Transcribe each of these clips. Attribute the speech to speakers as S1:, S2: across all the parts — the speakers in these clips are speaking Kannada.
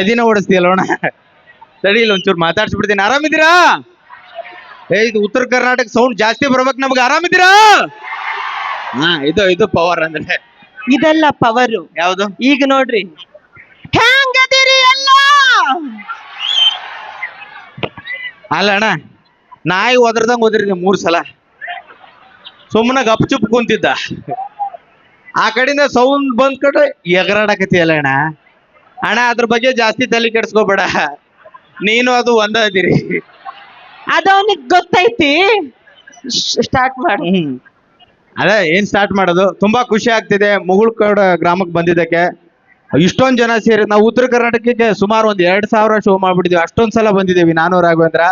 S1: ಎದಿನ ಓಡಿಸ್ತೀಯಲ್ಲೋಣ ತಡಿ ಇಲ್ಲ ಒಂಚೂರು ಮಾತಾಡ್ಸ್ಬಿಡ್ತೀನಿ. ಆರಾಮಿದ್ದೀರಾ? ಏ ಇದು ಉತ್ತರ ಕರ್ನಾಟಕ ಸೌಂಡ್ ಜಾಸ್ತಿ ಬರ್ಬೇಕು ನಮ್ಗೆ. ಆರಾಮಿದ್ದೀರಾ? ಹಾ ಇದು ಇದು ಪವರ್ ಅಂದ್ರೆ.
S2: ಇದೆಲ್ಲ ಪವರು
S1: ಯಾವುದು?
S2: ಈಗ ನೋಡ್ರಿ. ಹೆಂಗದಿರಿ ಎಲ್ಲ?
S1: ಅಲ್ಲ ಅಣ್ಣ ನಾಯಿ ಒದರ್ದಂಗ್ ಒದರಿದೆ ಮೂರ್ ಸಲ. ಸುಮ್ಮನೆ ಗಪ್ ಚುಪ್ ಕುಂತಿದ್ದ. ಆ ಕಡೆಯಿಂದ ಸೌಂಡ್ ಬಂದ್ ಕಡೆ ಎಗರಾಡಕತಿಯಲ್ಲ ಅಣ್ಣ. ಅಣ್ಣ ಅದ್ರ ಬಗ್ಗೆ ಜಾಸ್ತಿ ತಲೆ ಕೆಡ್ಸ್ಕೋಬೇಡ. ನೀನು ಅದು ಒಂದ ಅದಿರಿ
S2: ಅದವನಿಗೆ ಗೊತ್ತೈತಿ. ಸ್ಟಾರ್ಟ್ ಮಾಡಿ.
S1: ಹ್ಮ್. ಅದೇ ಏನ್ ಸ್ಟಾರ್ಟ್ ಮಾಡೋದು? ತುಂಬಾ ಖುಷಿ ಆಗ್ತಿದೆ ಮುಗುಳ್ಕೋಡ ಗ್ರಾಮಕ್ಕೆ ಬಂದಿದ್ದಕ್ಕೆ. ಇಷ್ಟೊಂದ್ ಜನ ಸೇರಿ ನಾವು ಉತ್ತರ ಕರ್ನಾಟಕಕ್ಕೆ ಸುಮಾರು ಒಂದ್ ಎರಡ್ ಸಾವಿರ ಶೋ ಮಾಡ್ಬಿಟ್ಟಿದೀವಿ. ಅಷ್ಟೊಂದ್ ಸಲ ಬಂದಿದ್ದೀವಿ ನಾನು ರಾಘವೇಂದ್ರ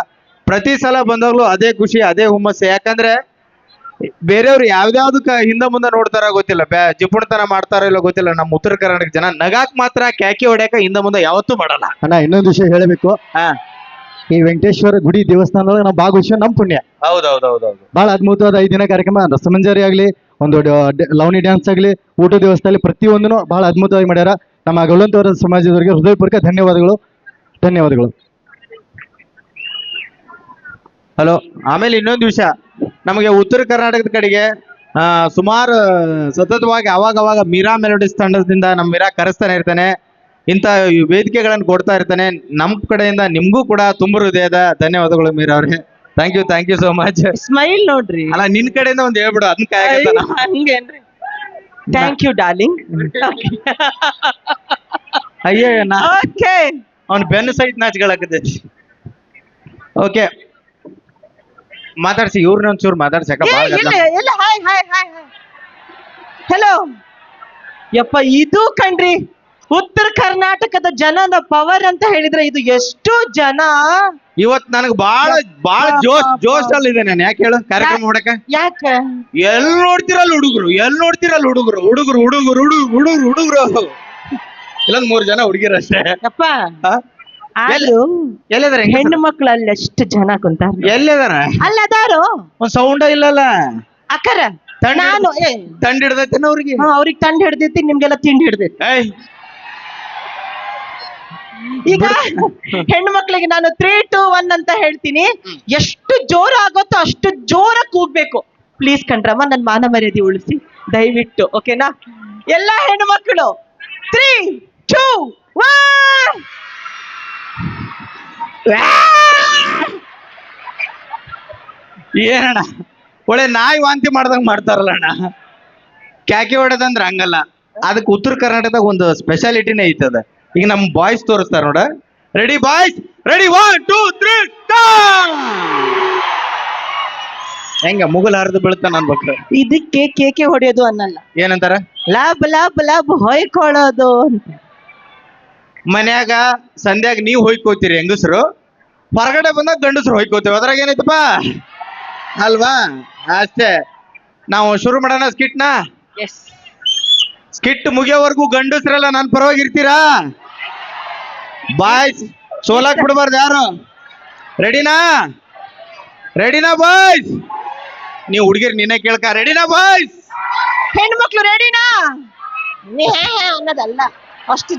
S1: ಪ್ರತಿ ಸಲ ಬಂದಾಗ್ಲೂ ಅದೇ ಖುಷಿ ಅದೇ ಹುಮ್ಮಸ್ಸು. ಯಾಕಂದ್ರೆ ಬೇರೆಯವ್ರು ಯಾವ್ದಾವ್ದಕ್ಕ ಹಿಂದೆ ಮುಂದೆ ನೋಡ್ತಾರ ಗೊತ್ತಿಲ್ಲ. ಬ್ಯಾ ಜಿಪುಣತನ ಮಾಡ್ತಾರೋ ಇಲ್ಲ ಗೊತ್ತಿಲ್ಲ. ನಮ್ಮ ಉತ್ತರ ಕರ್ನಾಟಕ ಜನ ನಗಾಕ್ ಮಾತ್ರ ಕ್ಯಾಕಿ ಹೊಡ್ಯಾಕ ಹಿಂದೆ ಮುಂದೆ ಯಾವತ್ತೂ ಮಾಡಲ್ಲ.
S3: ಅಣ್ಣ ಇನ್ನೊಂದು ವಿಷಯ ಹೇಳಬೇಕು.
S1: ಹಾ.
S3: ಈ ವೆಂಕಟೇಶ್ವರ ಗುಡಿ ದೇವಸ್ಥಾನದೊಳಗೆ ನಾವು ಭಾಗವಹಿಸೋ ನಮ್ ಪುಣ್ಯ.
S1: ಹೌದೌದೌದೌದು.
S3: ಬಹಳ ಅದ್ಭುತವಾದ ಐದು ದಿನ ಕಾರ್ಯಕ್ರಮ. ರಸಮಂಜರಿ ಆಗ್ಲಿ ಒಂದು ಡ- ಡ- ಲವಣಿ ಡ್ಯಾನ್ಸ್ ಆಗ್ಲಿ ಊಟ ದೇವಸ್ಥಾನ ಪ್ರತಿಯೊಂದನು ಬಹಳ ಅದ್ಭುತವಾಗಿ ಮಾಡ್ಯಾರ. ನಮ್ಮ ಗೌಲಂತವರ ಸಮಾಜದವರಿಗೆ ಹೃದಯಪೂರ್ವಕ ಧನ್ಯವಾದಗಳು. ಧನ್ಯವಾದಗಳು.
S1: ಹಲೋ ಆಮೇಲೆ ಇನ್ನೊಂದು ವಿಷಯ. ನಮಗೆ ಉತ್ತರ ಕರ್ನಾಟಕದ ಕಡೆಗೆ ಆ, ಸುಮಾರು ಸತತವಾಗಿ ಅವಾಗ ಅವಾಗ ಮೀರಾ ಮೆಲೋಡಿಸ್ ತಂಡದಿಂದ ನಮ್ಮ ಮೀರಾ ಕರೆಸ್ತಾನೆ ಇರ್ತಾನೆ. ಇಂಥ ವೇದಿಕೆಗಳನ್ನು ಕೊಡ್ತಾ ಇರ್ತಾನೆ. ನಮ್ಮ ಕಡೆಯಿಂದ ನಿಮಗೂ ಕೂಡ ತುಂಬ ಹೃದಯದ ಧನ್ಯವಾದಗಳು ಮೀರಾ ಅವ್ರಿಗೆ thank you thank you so much
S2: smile ನೋಡ್ರಿ.
S1: ಅಲ್ಲ ನಿನ್ ಕಡೆಯಿಂದ ಒಂದು ಹೇಳ್ಬಿಡು ಅದನ್ನ
S2: ಹಂಗೇನ್ರಿ. ಥ್ಯಾಂಕ್ ಯು ಡಾರ್ಲಿಂಗ್
S1: ಅಯ್ಯೋ ನಾ
S2: ಓಕೆ
S1: ಅವ್ನ ಬೆನ್ನು ಸಹಿತ ನಾಚ್ಕೊಳಕತ್ತೆ ಓಕೆ ಮಾತಾಡ್ಸಿ ಇವ್ರನ್ನ ಒಂಚೂರು ಮಾತಾಡ್ಸಕ ಭಾಳ ಗದ್ದಲ.
S2: ಎಲ್ಲ ಹಾಯ್ ಹಾಯ್ ಹಾಯ್ ಹಲೋ ಯಪ್ಪ ಇದು ಕಣ್ರಿ ಉತ್ತರ ಕರ್ನಾಟಕದ ಜನದ ಪವರ್ ಅಂತ ಹೇಳಿದ್ರೆ ಇದು ಎಷ್ಟು ಜನ.
S1: ಇವತ್ ನನಗ್ ಬಾಳ ಬಾಳ ಜೋಶ್ ಜೋಶ್ ಅಲ್ಲಿ ಇದೆ ನಾನು ಯಾಕೆ ಹೇಳು? ಕಾರ್ಯಕ್ರಮ ನೋಡಕ
S2: ಯಾಕೆ?
S1: ಎಲ್ ನೋಡ್ತಿರಲ್ಲ ಹುಡುಗರು ಎಲ್ ನೋಡ್ತಿರಲ್ಲ ಹುಡುಗರು ಹುಡುಗರು ಹುಡುಗರು ಹುಡುಗರು ಹುಡುಗರು ಹುಡುಗರು. ಇಲ್ಲೊಂದ್ ಮೂರ್ ಜನ ಹುಡುಗಿರಷ್ಟೇ
S2: ಯಪ್ಪ? ಆದ್ರೂ
S1: ಎಲ್ಲಿದಾರ?
S2: ಹೆಣ್ಣು ಮಕ್ಕಳಲ್ಲಿ ಎಷ್ಟು ಜನ ಕುಂತಾರ
S1: ಎಲ್ಲಿದಾರ?
S2: ಅಲ್ಲ ಅದಾರು.
S1: ಒಂದ್ ಸೌಂಡ ಇಲ್ಲಲ್ಲ?
S2: ಅಕ್ಕರ ನಾನು ಏ.
S1: ತಂಡ ಹಿಡ್ದೈತೇನ ಅವ್ರಿಗೆ?
S2: ಅವ್ರಿಗೆ ತಂಡ ಹಿಡ್ದೈತಿ ನಿಮ್ಗೆಲ್ಲ ತಿಂಡಿ ಹಿಡ್ದೈತಿ. ಈಗ ಹೆಣ್ಣು ಮಕ್ಳಿಗೆ ನಾನು ತ್ರೀ ಟು ಒನ್ ಅಂತ ಹೇಳ್ತೀನಿ. ಎಷ್ಟು ಜೋರ ಆಗುತ್ತೋ ಅಷ್ಟು ಜೋರ ಕೂಗ್ಬೇಕು. ಪ್ಲೀಸ್ ಕಣ್ರಮ್ಮ ನನ್ ಮಾನ ಮರ್ಯಾದೆ ಉಳಿಸಿ. ದಯವಿಟ್ಟು ಓಕೆನಾ ಎಲ್ಲಾ ಹೆಣ್ಣು ಮಕ್ಕಳು ತ್ರೀ ಟೂ ಒನ್
S1: ಏನಣ್ಣ? ಒಳ್ಳೆ ನಾಯಿ ವಾಂತಿ ಮಾಡ್ದಂಗ್ ಮಾಡ್ತಾರಲ್ಲ ಅಣ್ಣ ಕ್ಯಾಕಿ ಹೊಡೆದಂದ್ರೆ ಹಂಗಲ್ಲ. ಅದಕ್ಕೆ ಉತ್ತರ ಕರ್ನಾಟಕದಾಗ ಒಂದು ಸ್ಪೆಷಾಲಿಟಿನೇ ಐತದ. ಈಗ ನಮ್ ಬಾಯ್ಸ್ ತೋರಿಸ್ತಾರ ನೋಡ. Ready boys ready one two three ಹೆಂಗ ಮುಗುಲ್ ಹರಿದು ಬೀಳ್ತಾನ ಅನ್ಬೇಕು
S2: ಇದಕ್ಕೆ ಕೇಕೆ ಹೊಡೆಯೋದು ಅನ್ನಲ್ಲ.
S1: ಏನಂತಾರ?
S2: ಲಾಬ್ ಲಾಬ್ ಲಾಬ್ ಹೊಯ್ಕೊಳ್ಳೋದು ಅಂತ.
S1: ಮನ್ಯಾಗ ಸಂಧ್ಯಾಗ ನೀವು ಹೊಯ್ಕೋತೀರಿ ಹೆಂಗಸರು? ಹೊರಗಡೆ ಬಂದಾಗ ಗಂಡಸರು ಹೊಯ್ಕೋತೀವಿ ಅದ್ರಾಗ ಏನೈತಪ್ಪ? ಅಲ್ವಾ? ಅಷ್ಟೇ. ನಾವು ಶುರು ಮಾಡೋಣ ಸ್ಕಿಟ್ನ? ಸ್ಕಿಟ್ ಮುಗಿಯೋವರೆಗೂ ಗಂಡಸ್ರೆಲ್ಲ ನಾನು ಪರವಾಗಿ ಇರ್ತೀರಾ ಬಾಯ್ಸ್ ಸೋಲಾಕ್ ಬಿಡಬಾರ್ದು ಯಾರು? ರೆಡಿನಾ? ರೆಡಿನಾ ಬಾಯ್ಸ್? ನೀವು ಹುಡುಗಿರ್ ನಿನ್ನೆ ಕೇಳ್ಕ ರೆಡಿನಾ ಬಾಯ್ಸ್?
S2: ಹೆಣ್ಮಕ್ಳು ರೆಡಿನಾ? ಅನ್ನೋದಲ್ಲ. ಅಷ್ಟು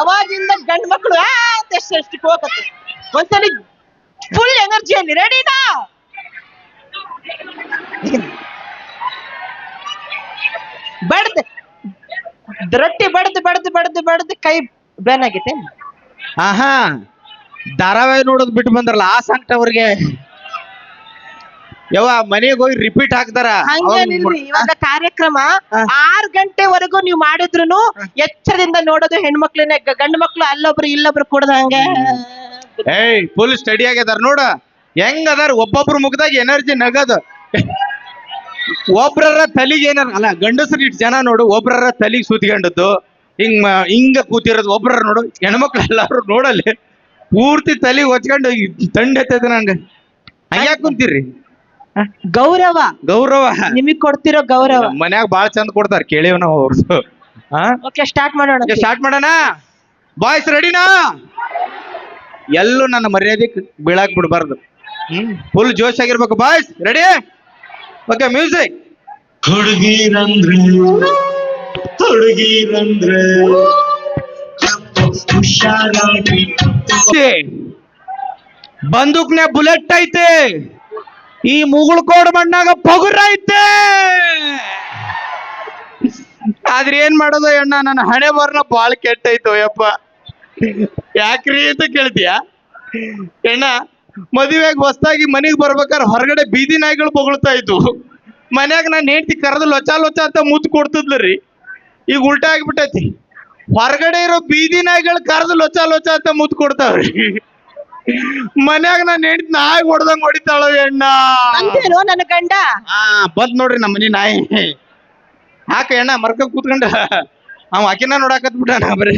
S2: ಅವಾಗಿಂದ ಗಂಡ್ ಅಂತ ಎಷ್ಟು ಹೋಗತ್ತೆ ಒಂದ್ಸಲಿ ಫುಲ್ ಎನರ್ಜಿಯಲ್ಲಿ ರೆಡಿನಾ ಬಡ್ದು, ರೊಟ್ಟಿ ಬಡ್ದು ಬಡ್ದು ಬಡ್ದು ಬಡ್ದು ಕೈ ಬ್ಯಾನ್ ಆಗೈತೆ.
S1: ಆಹಾ, ಧಾರಾವಾಹಿ ನೋಡೋದು ಬಿಟ್ಟು ಬಂದ್ರಲ್ಲ, ಆ ಸಂಕಟ ಅವ್ರಿಗೆ. ಯವ್ವ ಮನೆಗೆ ಹೋಗಿ ರಿಪೀಟ್ ಹಾಕ್ತಾರ
S2: ಹಂಗೇನಿಲ್ರಿ ಇವಾಗ ಕಾರ್ಯಕ್ರಮ. ಆರ್ ಗಂಟೆವರೆಗೂ ನೀವು ಮಾಡಿದ್ರು ಎಚ್ಚರದಿಂದ ನೋಡೋದು ಹೆಣ್ಮಕ್ಳನ್ನ ಗಂಡು ಮಕ್ಳು ಅಲ್ಲೊಬ್ರು ಇಲ್ಲೊಬ್ರು ಕುಡ್ದ ಹಂಗೆ.
S1: ಏಯ್ ಫುಲ್ ಸ್ಟಡಿ ಆಗ್ಯದಾರ ನೋಡ. ಹೆಂಗ್ ಅದಾರ ಒಬ್ಬೊಬ್ರು ಮುಖದಾಗ ಎನರ್ಜಿ ನಗದು. ಒಬ್ರರ ತಲಿಗೆ ಏನಾರ ಅಲ್ಲ ಗಂಡಸ್ರ ಇಟ್ ಜನ ನೋಡು ಒಬ್ರರ ತಲಿಗೆ ಸುತ್ಕೊಂಡದ್ದು ಹಿಂಗ ಹಿಂಗ ಕೂತಿರೋದು ಒಬ್ರರ ನೋಡು ಹೆಣ್ಮಕ್ಳು ಎಲ್ಲಾರು ನೋಡಲ್ಲಿ ಪೂರ್ತಿ ತಲಿಗೆ ಹೊಚ್ಕೊಂಡು ತಂಡ ಎತ್ತೈತೆ ನಂಗೆ. ಹಂಗ್ಯಾಕ್ ಕುಂತೀರಿ?
S2: ಗೌರವ.
S1: ಗೌರವ.
S2: ನಿಮಗ್ ಕೊಡ್ತಿರೋ ಗೌರವ.
S1: ಮನ್ಯಾಗ ಬಾಳ ಚಂದ ಕೊಡ್ತಾರ ಕೇಳಿವ್ ನಾವು ಅವ್ರದ್ದು ಹಾ
S2: ಓಕೆ ಸ್ಟಾರ್ಟ್ ಮಾಡೋಣ.
S1: ಸ್ಟಾರ್ಟ್ ಮಾಡೋಣ? ಬಾಯ್ಸ್ ರೆಡಿನಾ ಎಲ್ಲೂ ನನ್ನ ಮರ್ಯಾದೆ ಬೀಳಾಕ್ ಬಿಡ್ಬಾರ್ದು. ಹ್ಮ್? ಫುಲ್ ಜೋಶ್ ಆಗಿರ್ಬೇಕು. ಬಾಯ್ಸ್ ರೆಡಿ ಓಕೆ ಮ್ಯೂಸಿಕ್
S4: ಹುಡುಗಿರಂದ್ರೆ ಹುಡುಗಿರಂದ್ರೆ
S1: ಬಂದೂಕ್ನ ಬುಲೆಟ್ ಐತೆ. ಈ ಮುಗುಳ್ ಕೋಡ್ ಮಣ್ಣಾಗ ಪಗುರ ಐತೆ. ಆದ್ರೆ ಏನ್ ಮಾಡೋದು ಅಣ್ಣ, ನನ್ನ ಹಣೆ ಬರ್ನ ಬಾಳ್ ಕೆಟ್ಟೈತು ಯಪ್ಪ. ಯಾಕ್ರಿ ಅಂತ ಕೇಳ್ತೀಯ? ಅಣ್ಣ, ಮದುವೆಗೆ ಹೊಸ್ದಾಗಿ ಮನೆಗೆ ಬರ್ಬೇಕಾದ್ರೆ ಹೊರಗಡೆ ಬೀದಿ ನಾಯಿಗಳು ಬೊಗಳ್ತಾ ಇದ್ವು. ಮನ್ಯಾಗ ನಾನು ಹೆಂಡ್ತಿ ಕರೆದು ಲೊಚ ಲೊಚ ಅಂತ ಮುತ್ತು ಕೊಡ್ತಿದ್ಲರಿ. ಈಗ ಉಲ್ಟಾ ಆಗ್ಬಿಟ್ಟೈತಿ. ಹೊರಗಡೆ ಇರೋ ಬೀದಿ ನಾಯಿಗಳು ಕರೆದು ಲೊಚ ಲೊಚ ಅಂತ ಮುತ್ತು ಕೊಡ್ತಾವ್ರಿ. ಮನ್ಯಾಗ ನಾನ್ ಹೆಂಡತಿ ನಾಯಿ ಹೊಡ್ದಂಗ್ ಹೊಡಿತಾಳ ಎಣ್ಣ
S2: ಅಂತೇನು ನನ್ನ ಗಂಡ?
S1: ಹಾ ಬಂದ್ ನೋಡ್ರಿ ನಮ್ಮ ಮನಿ ನಾಯಿ. ಹಾಕ ಎಣ್ಣ ಮರ್ಕ ಕೂತ್ಕೊಂಡ. ಅವ ಆಕಿನ ನೋಡಾಕತ್ ಬಿಟ್ಟಾನ ಬರೀ.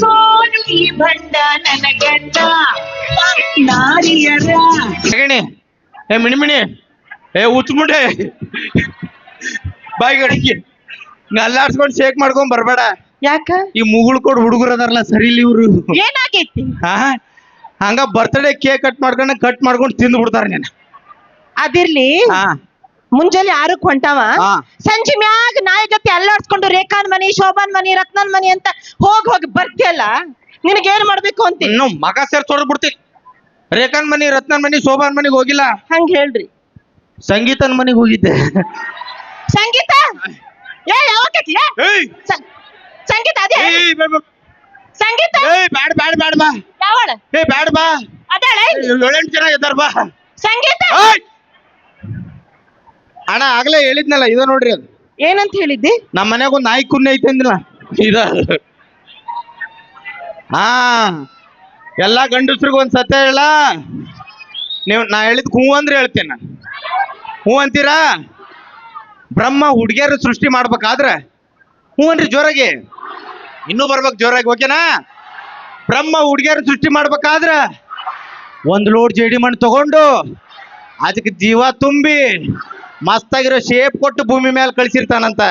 S4: ಸೋನು ಈ ಬಂಡ ನನ್ನ ಗಂಡ. ನಾರಿಯರ.
S1: ತಗಣಿ. ಏ ಮಿಣಿ ಮಿಣಿ ಏ ಉಚ್ಮುಂಡೆ. ಬಾಯಿ ಗಡಿಗೆ ಅಲ್ಲಾಡ್ಸ್ಕೊಂಡ್ ಶೇಕ್ ಮಾಡ್ಕೊಂಡ್ ಬರ್ಬೇಡ.
S2: ಯಾಕ?
S1: ಈ ಮುಗುಳ್ ಕೊಡ್ ಹುಡುಗರು ಅದಾರಲ್ಲ ಸರಿ ಇಲ್ಲಿ ಇವ್ರು.
S2: ಏನಾಗೈತಿ?
S1: ಹಾ ಹಂಗ ಬರ್ತ್ಡೇ ಕೇಕ್ ಕಟ್ ಮಾಡ್ಕೊಂಡ ಕಟ್ ಮಾಡ್ಕೊಂಡು ತಿಂದು ಬಿಡ್ತಾರ ನೀನು
S2: ಅದಿರ್ಲಿ?
S1: ಹಾ
S2: ಮುಂಜಾನೆ ಆರಕ್ ಹೊಂಟಾವ?
S1: ಹಾ.
S2: ಸಂಜೆ ಮ್ಯಾಗ ನಾಯಿಗತಿ ಅಲ್ಲಾಡ್ಸ್ಕೊಂಡು ರೇಖಾನ್ ಮನಿ ಶೋಭಾನ್ ಮನಿ ರತ್ನನ್ ಮನಿ ಅಂತ ಹೋಗ್ ಹೋಗಿ ಬರ್ತಿಯಲ್ಲ? ನಿನಗೇನ್ ಮಾಡ್ಬೇಕು ಅಂತ?
S1: ಇನ್ನು ಮಗ ಸೇರ್ ತೊಡ್ ಬಿಡ್ತೀನಿ. ರೇಖಾನ್ ಮನಿ ರತ್ನನ್ ಮನಿ ಶೋಭಾನ್ ಮನಿಗ್ ಹೋಗಿಲ್ಲ.
S2: ಹಂಗ ಹೇಳ್ರಿ.
S1: ಸಂಗೀತನ್ ಮನಿಗೆ ಹೋಗಿದ್ದೆ.
S2: ಸಂಗೀತ? ಏ ಯಾವಾಗತಿ ಏ?
S1: ಏಯ್!
S2: ಸ- ಸಂಗೀತ ಅದೇ. ಸಂಗೀತ?
S1: ಏಯ್ ಬ್ಯಾಡ ಬ್ಯಾಡ ಬ್ಯಾಡ ಬಾ.
S2: ಯಾವಳ?
S1: ಏ ಬ್ಯಾಡ ಬಾ.
S2: ಅದಾಳ
S1: ಏಳೆಂಟು ಜನ ಇದ್ದಾರ ಬಾ.
S2: ಸಂಗೀತ?
S1: ಏಯ್! ಅಣ್ಣ ಆಗ್ಲೇ ಹೇಳಿದ್ನಲ್ಲ ಇದ ನೋಡ್ರಿ ಅದು.
S2: ಏನಂತ ಹೇಳಿದ್ದಿ?
S1: ನಮ್ಮ ಮನ್ಯಾಗ ಒಂದು ನಾಯಿ ಕುನ್ನೆ ಐತೆ ಅಂದಿಲ್ಲ ಇದ. ಹಾ. ಎಲ್ಲಾ ಗಂಡಸ್ರಿಗೂ ಒಂದ್ ಸತ್ಯ ಹೇಳ. ನೀವು ನಾ ಹೇಳಿದ್ ಹೂ ಅಂದ್ರೆ ಹೇಳ್ತೇನೆ ನಾನು. ಹೂ ಅಂತೀರಾ? ಬ್ರಹ್ಮ ಹುಡುಗಿಯರು ಸೃಷ್ಟಿ ಮಾಡ್ಬೇಕಾದ್ರೆ. ಹೂ ಅನ್ರಿ ಜೋರಾಗಿ. ಇನ್ನೂ ಬರ್ಬೇಕು ಜೋರಾಗಿ ಓಕೆನಾ? ಬ್ರಹ್ಮ ಹುಡುಗಿಯರು ಸೃಷ್ಟಿ ಮಾಡ್ಬೇಕಾದ್ರ ಒಂದ್ ಲೋಡ್ ಜೇಡಿ ಮಣ್ಣು ತಗೊಂಡು ಅದಕ್ಕೆ ಜೀವ ತುಂಬಿ ಮಸ್ತಾಗಿರೋ ಶೇಪ್ ಕೊಟ್ಟು ಭೂಮಿ ಮೇಲೆ ಕಳಿಸಿರ್ತಾನಂತ.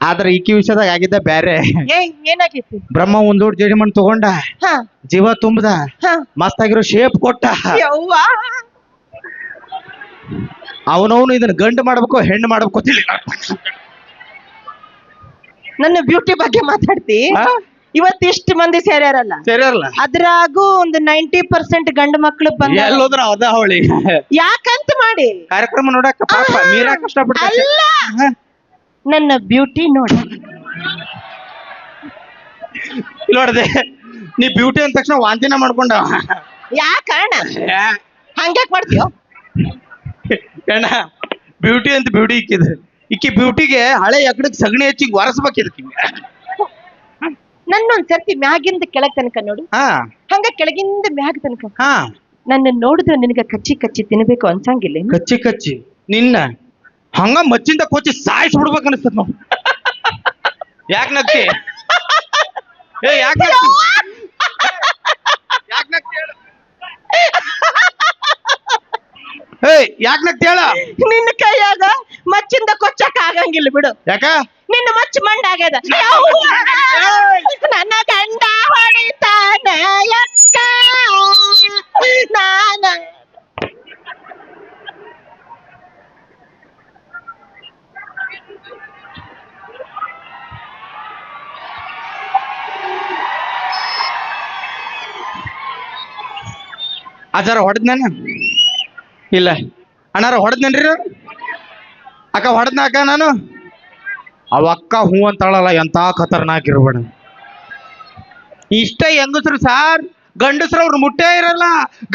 S1: ಆದ್ರೆ ಈಕಿ ವಿಷಯದಾಗ ಆಗಿದ್ದ ಬ್ಯಾರೆ. ಬ್ರಹ್ಮ ಒಂದ್ ಲೋಡ್ ಜೇಡಿ ಮಣ್ಣು ತಗೊಂಡ
S2: ಹ.
S1: ಜೀವ ತುಂಬದ
S2: ಹ.
S1: ಮಸ್ತಾಗಿರೋ ಶೇಪ್ ಕೊಟ್ಟ.
S2: ಯವ್ವ.
S1: ಅವನವನು ಇದನ್ನ ಗಂಡು ಮಾಡ್ಬೇಕು ಹೆಣ್ಣು ಮಾಡ್ಬೇಕು ಗೊತ್ತಿಲ್ಲ
S2: ನನ್ನ ಬ್ಯೂಟಿ ಬಗ್ಗೆ ಮಾತಾಡ್ತಿ? ಇವತ್ತಿಷ್ಟು ಮಂದಿ ಸೇರ್ಯಾರಲ್ಲ.
S1: ಸರಿಯಲ್ಲ
S2: ಅದ್ರಾಗೂ ಒಂದು ನೈಂಟಿ ಪರ್ಸೆಂಟ್ ಗಂಡು ಮಕ್ಳು ಬಂದ
S1: ಅದ ಅವಳಿ.
S2: ಯಾಕಂತ ಮಾಡಿ?
S1: ಕಾರ್ಯಕ್ರಮ ನೋಡಕ್ಕ ಪಾಪ. ಮೀರಾ
S2: ಅಲ್ಲ! ನನ್ನ ಬ್ಯೂಟಿ ನೋಡಿ.
S1: ನೋಡದೆ ನೀ ಬ್ಯೂಟಿ ಅಂದ ತಕ್ಷಣ ವಾಂತಿನ ಮಾಡ್ಕೊಂಡ.
S2: ಯಾಕಣ್ಣ ಹಂಗ್ಯಾಕ್ ಮಾಡ್ತೀಯೋ?
S1: ಅಣ್ಣ ಬ್ಯೂಟಿ ಅಂತ ಬ್ಯೂಟಿ ಇಕ್ಕಿದ್. ಇಕ್ಕಿ ಬ್ಯೂಟಿಗೆ ಹಳೆ ಎಕಡಕ್ ಸಗಣಿ ಹಚ್ಚಿ ಒರೆಸ್ಬೇಕು ಇದಕ್ಕೆ
S2: ನನ್ನೊಂದ್ ಸರ್ತಿ ಮ್ಯಾಗಿಂದ ಕೆಳಗ್ ತನಕ ನೋಡು.
S1: ಹಾ.
S2: ಹಂಗ ಕೆಳಗಿಂದ ಮ್ಯಾಗ್ ತನಕ.
S1: ಹಾ.
S2: ನನ್ನ ನೋಡಿದ್ರೆ ನಿನಗ ಕಚ್ಚಿ ಕಚ್ಚಿ ತಿನ್ಬೇಕು ಅನ್ಸಂಗಿಲ್ಲ ಏನು?
S1: ಕಚ್ಚಿ ಕಚ್ಚಿ. ನಿನ್ನ ಹಂಗ ಮಚ್ಚಿಂದ ಕೊಚ್ಚಿ ಸಾಯಿಸಿ ಬಿಡ್ಬೇಕು ಅನಿಸ್ತದ ನಾವು ಯಾಕೆ ನಗ್ತಿ? ಏ ಯಾಕೆ ನಗ್ತಿ? ಯಾಕೆ ನಗ್ತಿ ಹೇಳು? ಏಯ್ ಯಾಕೆ ನಗ್ತಿ ಹೇಳ?
S2: ಆಗಂಗಿಲ್ಲ ಬಿಡು.
S1: ಯಾಕ?
S2: ನಿನ್ನ ಮಚ್ಚ ಮಂಡ ಆಗ್ಯದ. ನನ್ನ ಗಂಡ ಹೊಡಿತಾನ ಯಕ್ಕ ನಾನ
S1: ಅಜಾರ ಹೊಡೆದ್ನ ಇಲ್ಲ. ಅಣ್ಣಾರ ಹೊಡೆದ್ನೇನ್ರಿ ಅಕ್ಕ ಹೊಡೆದ್ನ ಅಕ್ಕ ನಾನು? ಅವ ಅಕ್ಕ ಹೂ ಅಂತಾಳಲ್ಲ ಎಂತ ಖತರ್ನಾಕ್ ಇರ್ಬೇಡ ಇಷ್ಟ ಹೆಂಗಸ್ರು ಸಾರ್? ಗಂಡಸ್ರು ಅವ್ರು ಮುಟ್ಟೆ ಇರಲ್ಲ.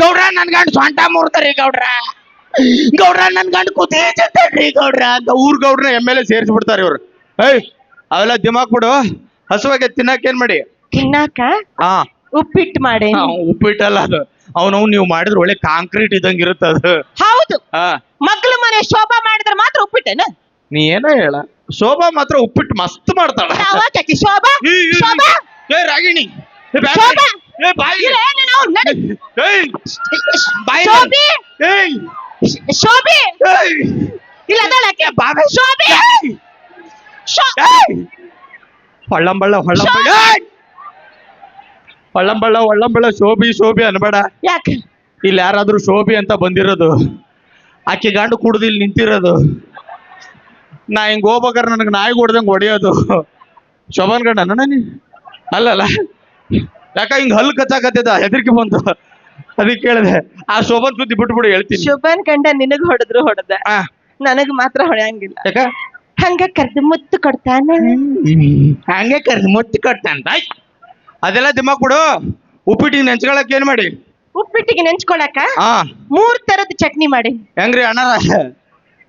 S1: ಗೌಡ್ರ ನನ್ ಗಂಡ ಸೊಂಟ ಮುರ್ತಾರಿ ಗೌಡ್ರ. ಗೌಡ್ರ ನನ್ ಗಂಡ ಚಂತಾಡ್ರಿ ಗೌಡ್ರ ಅಂತ ಊರ್ ಗೌಡ್ರ ಎಂ ಎಲ್ ಎ ಸೇರಿಸಿ ಬಿಡ್ತಾರೆ ಇವ್ರು. ಏಯ್ ಅವೆಲ್ಲ ದಿಮಾಕ್ ಬಿಡು. ಹಸುವಾಗೆ ತಿನ್ನಕ್ ಏನ್ ಮಾಡಿ?
S2: ತಿನ್ನಾಕ?
S1: ಹಾ.
S2: ಉಪ್ಪಿಟ್ಟು ಮಾಡಿ.
S1: ಉಪ್ಪಿಟ್ಟಲ್ಲ ಅದು. ಅವನವ್ ನೀವು ಮಾಡಿದ್ರೆ ಒಳ್ಳೆ ಕಾಂಕ್ರೀಟ್ ಇದ್ದಂಗೆ ಇರುತ್ತೆ ಅದು
S2: ಹೌದು.
S1: ಹಾ.
S2: ಮಗ್ಳು ಮನೆ ಶೋಭಾ ಮಾಡಿದ್ರೆ ಮಾತ್ರ ಉಪ್ಪಿಟ್ಟೇನ?
S1: ನೀ ಏನ ಹೇಳ ಶೋಭಾ ಮಾತ್ರ ಉಪ್ಪಿಟ್ಟು ಮಸ್ತ್ ಮಾಡ್ತಾಳ
S2: ಯಾವಾಕಿ ಶೋಭಾ
S1: ಏ,
S2: ಶೋಭಾ
S1: ಏ ರಾಗಿಣಿ ಏ, ಬ್ಯಾಡ.
S2: ಶೋಭಾ!
S1: ಏ, ಬಾಯಿ.
S2: ಇಲ್ಲ, ಏನ್ ನಾವು ನಡಿ.
S1: ಏಯ್, ಬಾಯಿ.
S2: ಶೋಭಿ
S1: ಏಯ್,
S2: ಶೋಭಿ
S1: ಏಯ್,
S2: ಇಲ್ಲ ಅದಲ್ಲ ಆಕೆ.
S1: ಬಾಬೆ.
S2: ಶೋಭಿ
S1: ಏಯ್,
S2: ಶೋ-
S1: ಏಯ್. ಹೊಳ್ಳಂಬಳ್ಳ ಹೊಳ್ಳಂಬಳ್ಳ ಏಯ್! ಹೊಳ್ಳಂಬಳ್ಳ ಹೊಳ್ಳಂಬಳ್ಳ ಶೋಭಿ ಶೋಭಿ ಅನ್ಬೇಡ
S2: ಯಾಕೆ
S1: ಇಲ್ಲಿ ಯಾರಾದ್ರೂ ಶೋಭಿ ಅಂತ ಬಂದಿರೋದು ಆಕೆ ಗಂಡು ಕುಡ್ದು ಇಲ್ಲಿ ನಿಂತಿರೋದು ನಾ ಹಿಂಗ್ ಹೋಗ್ಬೇಕಾರೆ ನನಗೆ ನಾಯಿ ಹೊಡ್ದಂಗೆ ಹೊಡೆಯೋದು. ಶೋಭನ್ ಗಂಡನ ನೀ? ಅಲ್ಲಲ್ಲ ಯಾಕ ಹಿಂಗ್ ಹಲ್ಲು ಕಚ್ಚಾಕತ್ತಿದ ಹೆದರಿಕೆ ಬಂತು. ಅದಕ್ಕೆ ಕೇಳಿದೆ. ಆ ಶೋಭನ್ ಸುದ್ದಿ ಬಿಟ್ಬಿಡು ಹೇಳ್ತೀನಿ.
S2: ಶೋಭಾನ್ ಕಂಡ ನಿನಗ್ ಹೊಡೆದ್ರು ಹೊಡೆದ.
S1: ಆ,
S2: ನನಗ್ ಮಾತ್ರ ಹೊಡೆಯಂಗಿಲ್ಲ.
S1: ಯಾಕ?
S2: ಹಂಗ ಕರ್ದು ಮುತ್ತು ಕೊಡ್ತಾನ?
S1: ಹಂಗೆ ಕರ್ದು ಮುತ್ತಿ ಕೊಡ್ತಾನ. ಅದೆಲ್ಲ ದಿಮ್ಮ ಕೊಡು ಉಪ್ಪಿಟ್ಟಿಗೆ ನೆಂಚ್ಕೊಳಕ್ ಏನ್ ಮಾಡಿ?
S2: ಉಪ್ಪಿಟ್ಟಿಗೆ ನೆಂಚ್ಕೊಳಕ?
S1: ಹಾ
S2: ಮೂರ್ ತರದ್ ಚಟ್ನಿ ಮಾಡಿ.
S1: ಹೆಂಗ್ರಿ ಅಣ್ಣ?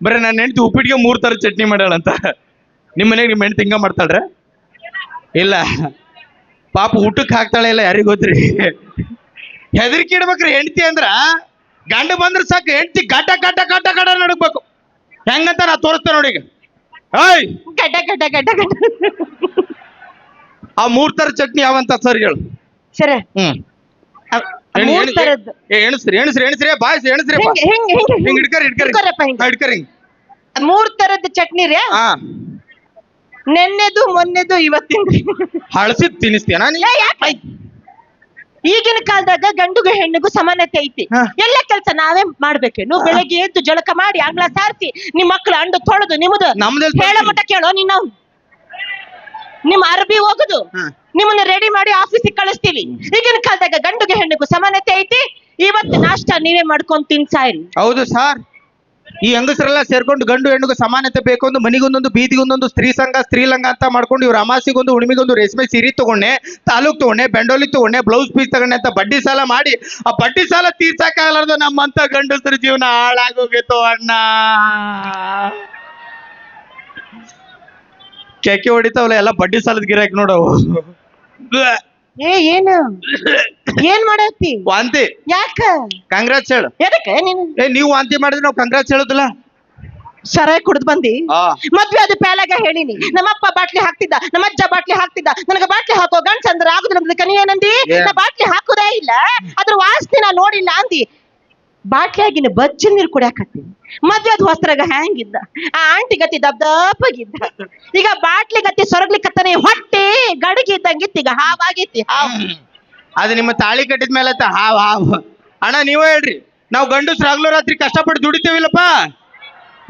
S1: ಬರೀ ನನ್ನ ಹೆಂಡತಿ ಉಪ್ಪಿಟ್ಟಿಗೆ ಮೂರ್ ತರ ಚಟ್ನಿ ಮಾಡ್ಯಾಳಂತ. ನಿಮ್ಮ ಮನೆಗೆ ನಿಮ್ಮ ಹೆಂಡತಿ ಹಿಂಗ ಮಾಡ್ತಾಳ್ರೆ? ಇಲ್ಲ. ಪಾಪ ಊಟಕ್ಕೆ ಹಾಕ್ತಾಳೆ ಇಲ್ಲ ಯಾರಿಗ್ ಗೊತ್ತ್ರಿ? ಹೆದರಿಕೆ ಇಡ್ಬೇಕ್ರಿ ಹೆಂಡತಿ ಅಂದ್ರ. ಗಂಡ ಬಂದ್ರ ಸಾಕು ಹೆಂಡತಿ ಗಟ ಗಟ ಗಡ್ಡ ಗಡ್ಡ ನಡಕ್ಬೇಕು. ಹೆಂಗಂತ ನಾ ತೋರಿಸ್ತೇನೆ ನೋಡಿ ಈಗ. ಏಯ್!
S2: ಗಡ್ಡ ಗಡ್ಡ ಗಡ್ಡ ಗಡ್ಡ.
S1: ಆ ಮೂರ್ ತರ ಚಟ್ನಿ ಯಾವಂತ ಸರ್ ಹೇಳು.
S2: ಸರ.
S1: ಹ್ಮ್.
S2: ಮೂರ್
S1: ಎಣ್-
S2: ತರದ್
S1: ಏ, ಎಣಸ್ರಿ ಎಣಸ್ರಿ ಎಣಸ್ರಿ ಬಾಯ್ಸಿ ಎಣಸ್ರಿ
S2: ಹೆಂಗ್ ಹೆಂಗ್ ಹೆಂಗ್
S1: ಹಿಂಗ್. ಹಿಡ್ಕರಿ ಹಿಡ್ಕರಿ.
S2: ಹಿಡ್ಕೊರಪ್ಪ ಹಿಂಗ್.
S1: ಹಿಡ್ಕರಿ. ಹಿಂಗ್.
S2: ಮೂರ್ ತರದ್ ಚಟ್ನಿ ರೀ.
S1: ಹಾ.
S2: ನೆನ್ನೆದು ಮೊನ್ನೆದು ಇವತ್ತಿನ
S1: ಹಳಸಿದ್ ತಿನ್ನಿಸ್ತೀಯನ ನೀ?
S2: ಏ, ಈಗಿನ ಕಾಲದಾಗ ಗಂಡುಗೂ ಹೆಣ್ಣಿಗೂ ಸಮಾನತೆ ಐತಿ.
S1: ಹಾ.
S2: ಎಲ್ಲ ಕೆಲಸ ನಾವೇ ಮಾಡ್ಬೇಕೇನು? ಬೆಳಗ್ಗೆ ಎದ್ದು ಜಳಕ ಮಾಡಿ ಅಂಗ್ಳ ಸಾರಿಸಿ ನಿಮ್ ಮಕ್ಳು ಅಂಡು ತೊಳೆದು ನಿಮ್ದು
S1: ನಮ್ದೆಲ್
S2: ಹೇಳೋ ಮಟ್ಟ ಕೇಳೋ ನಿನ್ನ ನಿಮ್ ಅರಬಿ ಹೋಗುದು. ನಿಮ್ಮನ್ನ ರೆಡಿ ಮಾಡಿ ಆಫೀಸಿಗೆ ಕಳಿಸ್ತೀವಿ ಈಗಿನ ಕಾಲದಾಗ ಗಂಡುಗೆ ಹೆಣ್ಣಿಗೂ ಸಮಾನತೆ ಐತಿ? ಇವತ್ತು ನಾಷ್ಟ ನೀವೇ ಮಾಡ್ಕೊಂಡ್ ತಿನ್ಸಾಯ್ರಿ.
S1: ಹೌದು ಸರ್. ಈ ಹೆಂಗಸರೆಲ್ಲ ಸೇರ್ಕೊಂಡು ಗಂಡು ಹೆಣ್ಣುಗೆ ಸಮಾನತೆ ಬೇಕು ಒಂದು ಮನಿಗೊಂದೊಂದು ಬೀದಿಗೊಂದೊಂದು ಸ್ತ್ರೀ ಸಂಘ ಸ್ತ್ರೀಲಂಗ ಅಂತ ಮಾಡ್ಕೊಂಡು ಇವ್ರ ಅಮಾಸಿಗೊಂದು ಹುಣ್ಮಿಗೊಂದು ರೇಷ್ಮೆ ಸೀರೆ ತಗೊಂಡೆ ತಾಲೂಕ್ ತಗೊಂಡೆ ಬೆಂಡೋಲಿ ತಗೊಂಡೆ ಬ್ಲೌಸ್ ಪೀಸ್ ತಗೊಂಡೆ ಅಂತ ಬಡ್ಡಿ ಸಾಲ ಮಾಡಿ ಆ ಬಡ್ಡಿ ಸಾಲ ತೀರ್ಸಕ್ಕಾಗಲಾರ್ದು ನಮ್ಮಂತ ಗಂಡಸ್ರ ಜೀವನ ಹಾಳಾಗೋಗಿತ್ತು ಅಣ್ಣ. ಕೆಕೆ ಹೊಡಿತಾವಲ್ಲ ಎಲ್ಲ ಬಡ್ಡಿ ಸಾಲದ ಗಿರಾಕ್ ನೋಡವು
S2: ಏ ಏನು? ಏನ್ ಮಾಡತ್ತಿ?
S1: ವಾಂತಿ.
S2: ಯಾಕ?
S1: ಕಾಂಗ್ರೆಸ್ ಹೇಳು.
S2: ಎದಕ್ಕೆ? ನೀನು?
S1: ಏ ನೀವು ವಾಂತಿ ಮಾಡಿದ್ರೆ ನಾವು ಕಾಂಗ್ರೆಸ್ ಹೇಳುದಿಲ್ಲ.
S2: ಸರಾಯ್ ಕುಡ್ದು ಬಂದಿ?
S1: ಆ.
S2: ಮದ್ವೆ ಅದು ಪ್ಯಾಲಾಗ ಹೇಳಿನಿ. ನಮ್ಮಪ್ಪ ಬಾಟ್ಲಿ ಹಾಕ್ತಿದ್ದ ನಮ್ಮ ಅಜ್ಜ ಬಾಟ್ಲಿ ಹಾಕ್ತಿದ್ದ. ನನಗೆ ಬಾಟ್ಲಿ ಹಾಕೋ ಗಂಡ್ಸ ಅಂದ್ರೆ ಆಗುದಿಲ್ಲ ಅಂದ್ರೆ ಕನಿ ಏನಂದಿ?
S1: ಏ.
S2: ನಾ ಬಾಟ್ಲಿ ಹಾಕುದೇ ಇಲ್ಲ. ಅದ್ರ ವಾಸನೆ ನಾ ನೋಡಿಲ್ಲ ಅಂದಿ. ಬಾಟ್ಲಿ ಆಗಿನ ಬಜ್ಜಿ ನೀರು ಕುಡಿಯಾಕತ್ತೀನಿ. ಮದ್ವೆ ಅದು ಹೊಸ್ತ್ರಾಗ ಹ್ಯಾಂಗಿದ್ದ? ಆ ಆಂಟಿ ಗತಿ ದಬ್ ದಪ್ಪಗಿದ್ದ ಈಗ ಬಾಟ್ಲಿ ಗತಿ ಸೊರಗ್ಲಿಕ್ಕತ್ತಾನೆ ಹೊಟ್ಟೆ ಗಡಗಿ ಇದ್ದಂಗಿತ್ತು ಈಗ ಹಾವಾಗಿತ್ತಿ ಹಾವು.
S1: ಅದು ನಿಮ್ಮ ತಾಳಿ ಕಟ್ಟಿದ ಮೇಲೆ ಹಾವ್ ಹಾವ್. ಅಣ್ಣ ನೀವೇ ಹೇಳ್ರಿ. ನಾವು ಗಂಡಸ್ರು ಹಗಲು ರಾತ್ರಿ ಕಷ್ಟಪಟ್ಟು ದುಡಿತೀವಿಲ್ಲಪ್ಪ?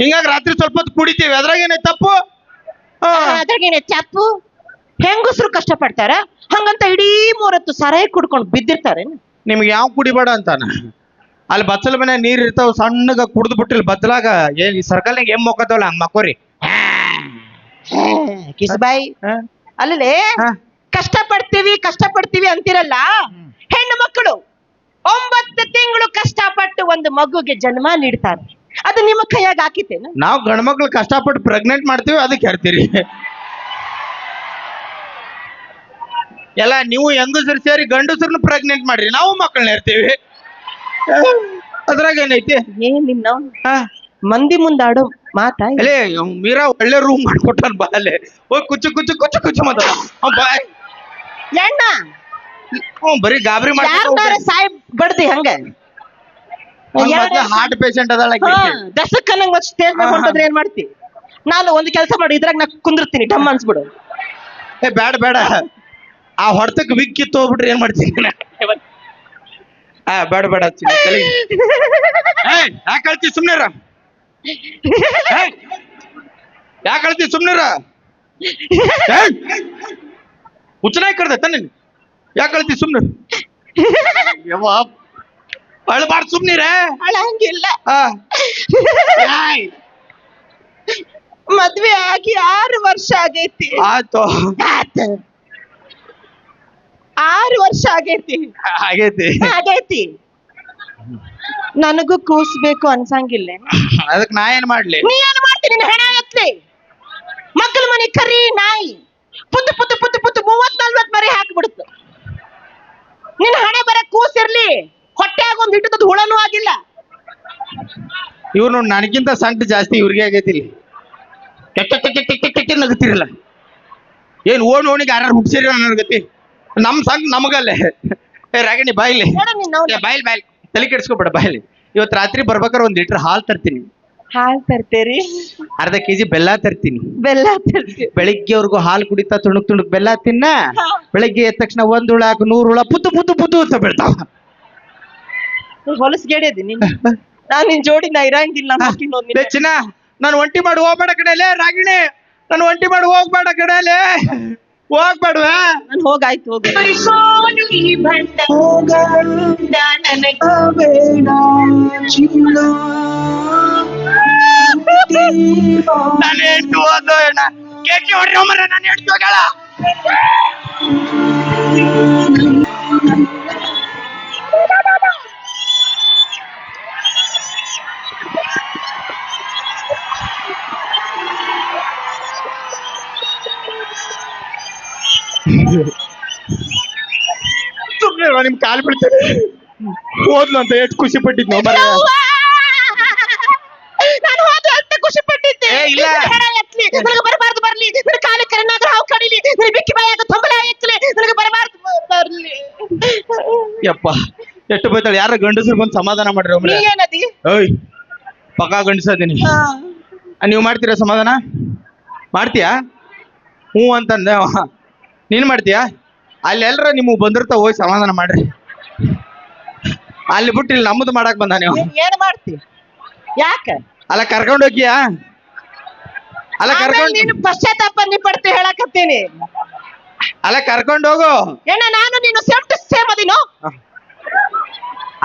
S1: ಹಿಂಗಾಗಿ ರಾತ್ರಿ ಸ್ವಲ್ಪ ಹೊತ್ತು ಕುಡಿತೀವಿ. ಅದ್ರಾಗ ಏನೇ ತಪ್ಪು? ಹಾ.
S2: ಅದ್ರಾಗೇನೆ ಚಪ್ಪು ಹೆಂಗಸ್ರು ಕಷ್ಟ ಪಡ್ತಾರ ಹಂಗಂತ ಇಡೀ ಮೂರತ್ತು ಸರಾಯಿ ಕುಡ್ಕೊಂಡು ಬಿದ್ದಿರ್ತಾರೆ
S1: ನಿಮ್ಗೆ ಯಾವ ಕುಡಿಬೇಡ ಅಂತಾನ? ಅಲ್ಲಿ ಬಚ್ಚಲ ಮನೆ ನೀರ್ ಇರ್ತಾವ ಸಣ್ಣಗ ಕುಡ್ದು ಬಿಟ್ಟಿಲ್ ಬಚ್ಚಲಾಗ ಏನ್ ಈ ಸರ್ಕಲ್ನಾಗ ಏನ್ ಮೊಕ್ಕತ್ತವಲ್ಲ ಹಂಗ್ ಮಕ್ಕೋರಿ.
S2: ಹಾ. ಅಲ್ಲೇ
S1: ಹಾ.
S2: ಕಷ್ಟ ಪಡ್ತೀವಿ ಕಷ್ಟ ಪಡ್ತೀವಿ ಅಂತಿರಲ್ಲ? ಹೆಣ್ಣು ಮಕ್ಕಳು ಒಂಬತ್ತು ತಿಂಗಳು ಕಷ್ಟಪಟ್ಟು ಒಂದು ಮಗುಗೆ ಜನ್ಮ ನೀಡ್ತಾರೆ. ಅದು ನಿಮ್ಮ ಕೈಯಾಗ ಹಾಕಿತೇನು
S1: ನಾವು ಗಂಡ್ಮಕ್ಳು ಕಷ್ಟಪಟ್ಟು ಪ್ರೆಗ್ನೆಂಟ್ ಮಾಡ್ತೀವಿ ಅದಕ್ಕೆ ಹೇಳ್ತೀರಿ. ಎಲ್ಲ ನೀವು ಹೆಂಗಸರು ಸೇರಿ ಗಂಡಸರ್ನ ಪ್ರೆಗ್ನೆಂಟ್ ಮಾಡ್ರಿ ನಾವು ಮಕ್ಕಳನ್ನ ಇರ್ತೀವಿ ಅದ್ರಾಗ ಏನೈತಿ?
S2: ಏನ್ ನಿನ್ನ
S1: ಹಾ.
S2: ಮಂದಿ ಮುಂದಾಡೋ ಮಾತಾ ಇದು?
S1: ಅಲೇ ಅವ್ನ್ ಮೀರಾ ಒಳ್ಳೆ ರೂಮ್ ಮಾಡ್ಕೊಟ್ಟಾನ ಬಾ ಅಲ್ಲೇ. ಹೋಗಿ ಕುಚ್ಚು ಕುಚ್ಚು ಕುಚ್ಚು ಕುಚ್ಚು ಮಾತಾಡ. ಬಾ.
S2: ಎಣ್ಣ.
S1: ಬರೀ ಗಾಬರಿ
S2: ಮಾಡ್ತಾರೆ ಸಾಯ್ ಬಡ್ದಿ ಹಂಗ?
S1: ಹಾರ್ಟ್ ಪೇಷಂಟ್ ಅದಾಳ ಆಕಿ.
S2: ದಸಕ್ಕ ಮತ್ತೆ ಸ್ಟೇಜ್ ಮೇಲೆ. ಹೊಂಟದ್ರೆ ಏನ್ ಮಾಡ್ತಿ? ನಾನು ಒಂದು ಕೆಲಸ ಮಾಡಿ ಇದ್ರಾಗ ನಾ ಕುಂದಿರ್ತೀನಿ ಡಮ್ ಅನ್ಸ್ಬಿಡು.
S1: ಏ ಬೇಡ ಬೇಡ ಆ ಹೊಡ್ತಕ್ ವಿಗ್ ಕಿತ್ತು ಹೋಗ್ಬಿಟ್ರೆ ಏನ್ ಮಾಡ್ತೀನಿ ಆ ಬೇಡ ಬೇಡ ಚಿನ್ನ. ಏಯ್ ಯಾಕೆ ಕಳ್ತಿ ಸುಮ್ನಿರ? ಯಾಕೆ ಕಳ್ತಿ ಸುಮ್ನಿರ? ಹುಚ್ಚನಾಗಿ ಕಡ್ದೆ ತನ್ನ. ಯಾಕೆ ಕಳ್ತಿ ಸುಮ್ನಿರ? ಯವ್ವ. ಅಳ್ಬಾರ್ದು ಸುಮ್ನಿರ.
S2: ಅಳಂಗಿಲ್ಲ.
S1: ಆ. ಏಯ್,
S2: ಮದ್ವೆ ಆಗಿ ಆರು ವರ್ಷ ಆಗೈತಿ.
S1: ಆಯ್ತು.
S2: ಆರು ವರ್ಷ ಆಗೈತಿ.
S1: ಆಗೈತಿ.
S2: ಆಗೈತಿ. ನನಗೂ ಕೂಸ್ಬೇಕು ಅನ್ಸಂಗಿಲ್ಲ.
S1: ಅದಕ್ಕೆ ನಾ ಏನ್ ಮಾಡ್ಲಿ?
S2: ನೀ ಏನ್ ಮಾಡ್ತೀನಿ ನಿನ್ನ ಹೆಣ ಎತ್ಲಿ. ಮಕ್ಕಳ ಮನೆ ಕರಿ ನಾಯಿ. ಪುತ್ತು ಪುತ್ತು ಪುತ್ತು ಪುತ್ತು ಮೂವತ್ ನಲ್ವತ್ ಮರಿ ಹಾಕ್ಬಿಡ್ತು. ನಿನ್ನ ಹಣೆ ಬರ ಕೂಸಿರ್ಲಿ ಹೊಟ್ಟೆಯಾಗ ಒಂದ್ ಹಿಟ್ಟದ ಹುಳನೂ ಆಗಿಲ್ಲ.
S1: ಇವ್ರು ನೋಡಿ ನನಗಿಂತ ಸಂಕಟ ಜಾಸ್ತಿ ಇವ್ರಿಗೆ ಆಗೈತಿ ಇಲ್ಲಿ. ಕೆಟ್ಟ ಕೆಟ್ಟ ಕೆಟ್ಟ ಕೆಟ್ಟ ನಗತಿರಲ್ಲ. ಏನ್ ಓಣ್ ಓಣಿಗೆ ಯಾರು ಹುಡ್ಸಿರಿ ನನಗತಿ ನಮ್ ಸಂಘ ನಮಗಲ್ಲೇ. ಏ ರಾಗಿಣಿ ಬಾಯ್ಲಿ. ಬಾಯ್ಲಿ ಬಾಯ್ಲಿ. ತಲೆ ಕೆಡ್ಸ್ಕೊಬೇಡ ಬಾಯ್ಲಿ. ಇವತ್ ರಾತ್ರಿ ಬರ್ಬೇಕಾದ್ರೆ ಒಂದ್ ಲೀಟರ್ ಹಾಲ್ ತರ್ತೀನಿ.
S2: ಹಾಲ್ ತರ್ತೇರಿ?
S1: ಅರ್ಧ ಕೆಜಿ ಬೆಲ್ಲ ತರ್ತೀನಿ.
S2: ಬೆಲ್ಲ ತರ್ತೀವಿ
S1: ಬೆಳಿಗ್ಗೆವರೆಗೂ ಹಾಲು ಕುಡಿತಾ ತುಣುಕ್ ತುಣುಕ್ ಬೆಲ್ಲ ತಿನ್ನ. ಬೆಳಿಗ್ಗೆ ಎದ್ದ ತಕ್ಷಣ ಒಂದ್ ಹುಳ ನೂರ್ ಹುಳ ಪುತ್ತು ಪುತ್ತು ಪುತ್ತು ಅಂತ ಬೀಳ್ತಾವ
S2: ಹೊಲಸ್ ನೀನ್? ನಾನ್ ನಿನ್ ಜೋಡಿ ನಾ ಇರಂಗಿಲ್ಲ.
S1: ಚಿನ್ನ ನಾನು ಒಂಟಿ ಮಾಡಿ ಹೋಗ್ಬೇಡ ಕಡೆಯಲ್ಲೇ ರಾಗಿಣಿ. ನಾನು ಒಂಟಿ ಮಾಡಿ ಹೋಗ್ಬೇಡ ಕಡೆಯಲ್ಲೇ ಹೋಗ್ಬೇಡ್ವೆ.
S2: ನಾನು ಹೋಗಾಯ್ತು ಹೋಗಿ.
S4: ತೋರಿಸೋನು ಈ ಭಂಡ ಹೋಗಂಡ ಬೇಡ ಚಿನ್ನ.
S1: ನಾನು ಎಷ್ಟು ಹೋದ್ಲು ಅಣ್ಣ ಕೇಕಿ ಹೊಡ್ರಿ ಮರ ನಾನು ಹೋಗ್ಯಾಳ ಸುಮ್ಮನೆ ನಿಮ್ ಕಾಲು ಬಿಡ್ತೇನೆ. ಓದ್ಲು ಅಂತ ಎಷ್ಟು ಖುಷಿ ಪಟ್ಟಿದ್ನು ಮರ
S2: ನಾನು ಅಂತ ಖುಷಿ ಪಟ್ಟಿದ್ದೆ.
S1: ಏ, ಇಲ್ಲ.
S2: ಹೆಣ ಎತ್ಲಿ. ನನಗೆ ಬರಬಾರ್ದು ಬರ್ಲಿ. ನನ್ನ ಕಾಲ ಕರೆನಾದ್ರೂ ಹಾವು ಕಡಿಲಿ. ನನ್ನ ಬಿಕ್ಕಿ ಬಾಯಾಗ ತೊಂಬಲ ಎತ್ತಲಿ ನನಗೆ ಬರಬಾರ್ದು ಬರ್ಲಿ.
S1: ಯಪ್ಪ ಎಷ್ಟು ಬೈತಾಳೆ? ಯಾರ ಗಂಡಸರು ಬಂದು ಸಮಾಧಾನ ಮಾಡ್ರಿ ಒಮ್ಮೆ
S2: ಏನದಿ
S1: ಓಯ್ ಪಕ್ಕ ಗಂಡಸದೀನಿ ನೀವು ಮಾಡ್ತೀರಾ ಸಮಾಧಾನ? ಮಾಡ್ತೀಯಾ? ಹ್ಞೂ ಅಂತಂದೆ. ಅವ. ನೀನ್ ಮಾಡ್ತೀಯಾ? ಅಲ್ಲಿ ಎಲ್ರ ನಿಮಗೆ ಬಂದಿರ್ತಾವ ಹೋಗಿ ಸಮಾಧಾನ ಮಾಡ್ರಿ. ಅಲ್ಲಿ ಬಿಟ್ಟು ಇಲ್ಲಿ ನಮ್ಮದು ಮಾಡಕ್ ಬಂದ ನೀವು.
S2: ನೀನ್ ಏನ್ ಮಾಡ್ತಿ? ಯಾಕ?
S1: ಅಲ್ಲ ಕರ್ಕೊಂಡು ಹೋಗಿಯಾ? ಅಲ್ಲ
S2: ಆಮೇಲ್
S1: ಕರ್ಕೊಂಡು
S2: ನೀನು ಪಶ್ಚಾತ್ತಾಪ ನೀ ಪಡ್ತಿ ಹೇಳಕತ್ತೀನಿ.
S1: ಅಲ್ಲ ಕರ್ಕೊಂಡು ಹೋಗು.
S2: ಏನ ನಾನು ನೀನು ಸೇಮ್ ಟು ಸೇಮ್ ಅದಿನೋ?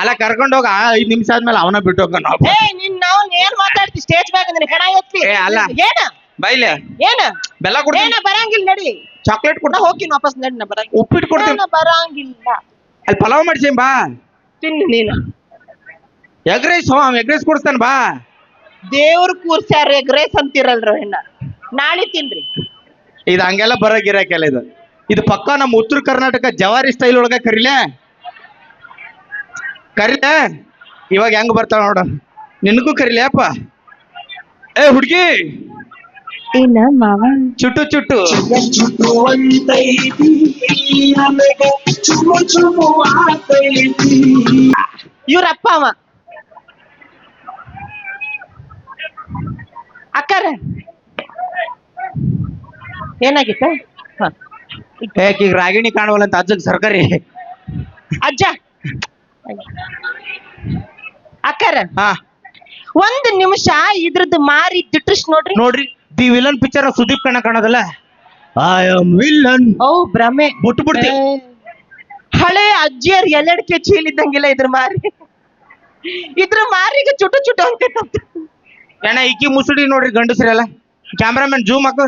S1: ಅಲ್ಲ ಕರ್ಕೊಂಡು ಹೋಗ. ಐದ್ ನಿಮಿಷ ಆದ್ಮೇಲೆ ಅವನ ಬಿಟ್ಟು ಹೋಗ ನಾವು
S2: ಏ ನಿನ್ ನಾವು ಏನ್ ಮಾತಾಡ್ತಿ? ಸ್ಟೇಜ್ ಮ್ಯಾಗ ನಿನ್ ಹೆಣ
S1: ಏ, ಅಲ್ಲ.
S2: ಏನ?
S1: ಬೈಲೆ
S2: ಏನ?
S1: ಬೆಲ್ಲ ಕೊಡ್ತೀನಿ.
S2: ಏನ ಬರಂಗಿಲ್ಲ ನಡಿ.
S1: ಚಾಕ್ಲೇಟ್
S2: ನಾ
S1: ಕೊಡ್ತಾ
S2: ಹೋಗ್ತೀನಿ ವಾಪಸ್ ನಡಿ ನಾ ಬರಂಗಿಲ್ಲ.
S1: ಉಪ್ಪಿಟ್ಟು ಕೊಡ್ತೀನಿ.
S2: ನಾನು ಬರಂಗಿಲ್ಲ.
S1: ಅಲ್ಲಿ ಪಲಾವ್ ಮಾಡ್ಸೇನ್ ಬಾ.
S2: ತಿನ್ನು ನೀನು.
S1: ಎಗ್ ರೈಸ್ ಎಗ್ ರೈಸ್ ಕೊಡಿಸ್ತಾನೆ ಬಾ.
S2: ದೇವ್ರ ಕೂರ್ಸ್ಯಾರ ಎಗ್ರೇಸ್ ಅಂತಿರಲ್ರ ಇನ್ನ ನಾಳೆ ತಿನ್ರಿ.
S1: ಇದು ಹಂಗೆಲ್ಲ ಬರೋ ಗಿರಾಕೆಲ್ಲ ಇದು. ಇದು ಪಕ್ಕ ನಮ್ಮ ಉತ್ತರ ಕರ್ನಾಟಕ ಜವಾರಿ ಸ್ಟೈಲ್ ಒಳಗ ಕರಿಲೆ? ಕರಿಲೆ? ಇವಾಗ ಹೆಂಗ್ ಬರ್ತಾವ ನೋಡು. ನಿನಗೂ ಕರಿಲೆ ಅಪ್ಪ? ಏ ಹುಡ್ಗಿ!
S2: ಏನ ಮಾವ
S1: ಚುಟ್ಟು ಚುಟ್ಟು
S4: ಚುಟ್ಟುವಂತೈತಿ ನಮಗ ಚುಮು ಚುಮು ಆತೈತಿ
S2: ಇವ್ರ ಅಪ್ಪ ಅವ. ಅಕ್ಕಾರ. ಏನಾಗಿತ್ತ? ಹ.
S1: ಈಗ ರಾಗಿಣಿ ಕಾಣುವಲ್ಲ ಅಂತ ಅಜ್ಜಗ್ ಸರ್ಕಾರಿ.
S2: ಅಜ್ಜ. ಅಕ್ಕಾರ.
S1: ಹಾ.
S2: ಒಂದ್ ನಿಮಿಷ ಇದ್ರದ್ದು ಮಾರಿ ದಿಟ್ಟಿಸ್ ನೋಡ್ರಿ.
S1: ನೋಡ್ರಿ. ದಿ ವಿಲನ್ ಪಿಕ್ಚರ್ ಸುದೀಪ್ ಕಣ ಕಾಣೋದಲ್ಲ? ಐ ಆಮ್ ವಿಲನ್
S2: ಓ ಭ್ರಮೆ.
S1: ಬಿಟ್ಟು ಬಿಡ್ತಿ.
S2: ಹಳೆ ಅಜ್ಜಿಯರ್ ಎಲ್ಲೆಡ್ಕೆ ಚೀಲಿದ್ದಂಗಿಲ್ಲ ಇದ್ರ ಮಾರಿ. ಇದ್ರ ಮಾರಿಗೆ ಚುಟು ಚುಟು ಅಂತ.
S1: ಏನ ಇಕ್ಕಿ ಮುಸುಡಿ ನೋಡ್ರಿ ಗಂಡಸ್ರೆಲ್ಲ. ಕ್ಯಾಮ್ರಾಮನ್ ಜೂಮ್ ಹಾಕು.